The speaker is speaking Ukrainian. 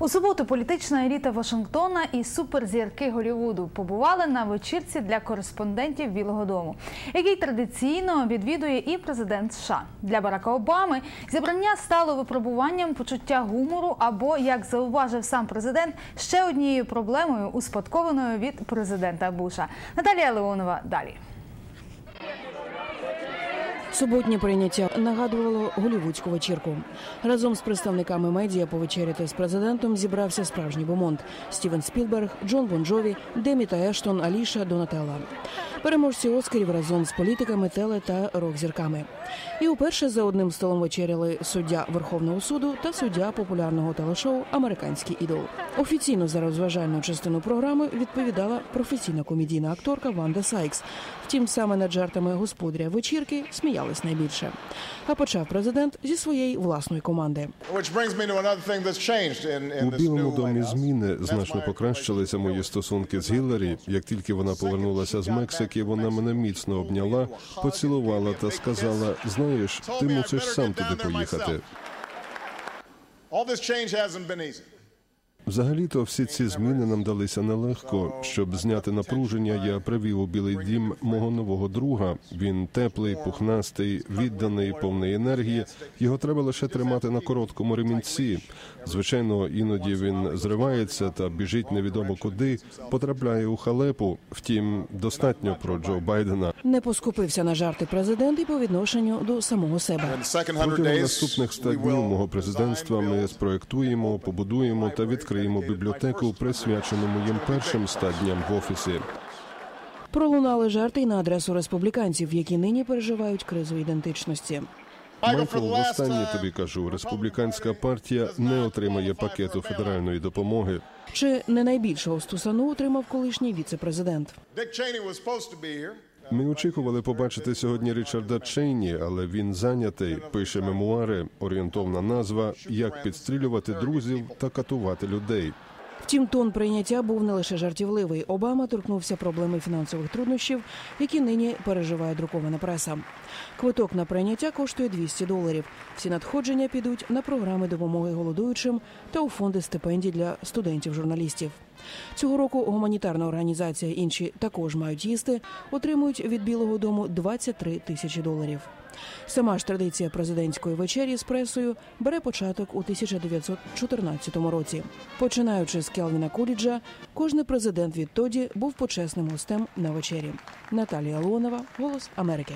У суботу політична еліта Вашингтона і суперзірки Голівуду побували на вечірці для кореспондентів Білого Дому, який традиційно відвідує і президент США. Для Барака Обами зібрання стало випробуванням почуття гумору або, як зауважив сам президент, ще однією проблемою, успадкованою від президента Буша. Наталія Леонова далі. Суботнє прийняття нагадувало голівудську вечірку. Разом з представниками медіа повечеряти з президентом зібрався справжній бомонд Стівен Спілберг, Джон Бонджові, Демі та Ештон, Аліша Донателла. Переможці Оскарів разом з політиками, теле та рок-зірками. І уперше за одним столом вечеряли суддя Верховного суду та суддя популярного телешоу Американський ідол. Офіційно за розважальну частину програми відповідала професійна комедійна акторка Ванда Сайкс. Втім, саме над жартами господаря вечірки сміялись найбільше. А почав президент зі своєї власної команди. У білому домі зміни значно покращилися мої стосунки з Гілларі. Як тільки вона повернулася з Мексики, вона мене міцно обняла, поцілувала та сказала: знаєш, ти мусиш сам туди поїхати. All this change hasn't been easy. Взагалі-то всі ці зміни нам далися нелегко. Щоб зняти напруження, я привів у білий дім мого нового друга. Він теплий, пухнастий, відданий, повний енергії. Його треба лише тримати на короткому ремінці. Звичайно, іноді він зривається та біжить невідомо куди, потрапляє у халепу. Втім, достатньо про Джо Байдена. Не поскупився на жарти президент і по відношенню до самого себе. Протягом наступних ста днів мого президентства ми спроектуємо, побудуємо та відкриємо бібліотеку, присвячену моїм першим ста дням в офісі. Пролунали жарти й на адресу республіканців, які нині переживають кризу ідентичності. Michael, Майкл, востаннє тобі кажу, республіканська партія не отримає пакету федеральної допомоги. Чи не найбільшого стусану отримав колишній віце-президент? Ми очікували побачити сьогодні Річарда Чейні, але він зайнятий. Пише мемуари, орієнтовна назва Як підстрілювати друзів та катувати людей. Втім, тон прийняття був не лише жартівливий. Обама торкнувся проблеми фінансових труднощів, які нині переживає друкована преса. Квиток на прийняття коштує 200 доларів. Всі надходження підуть на програми допомоги голодуючим та у фонди стипендій для студентів-журналістів. Цього року гуманітарна організація інші також мають їсти, отримують від Білого Дому 23 тисячі доларів. Сама ж традиція президентської вечері з пресою бере початок у 1914 році. Починаючи з Келвіна Куліджа, кожний президент відтоді був почесним гостем на вечері. Наталія Леонова, Голос Америки.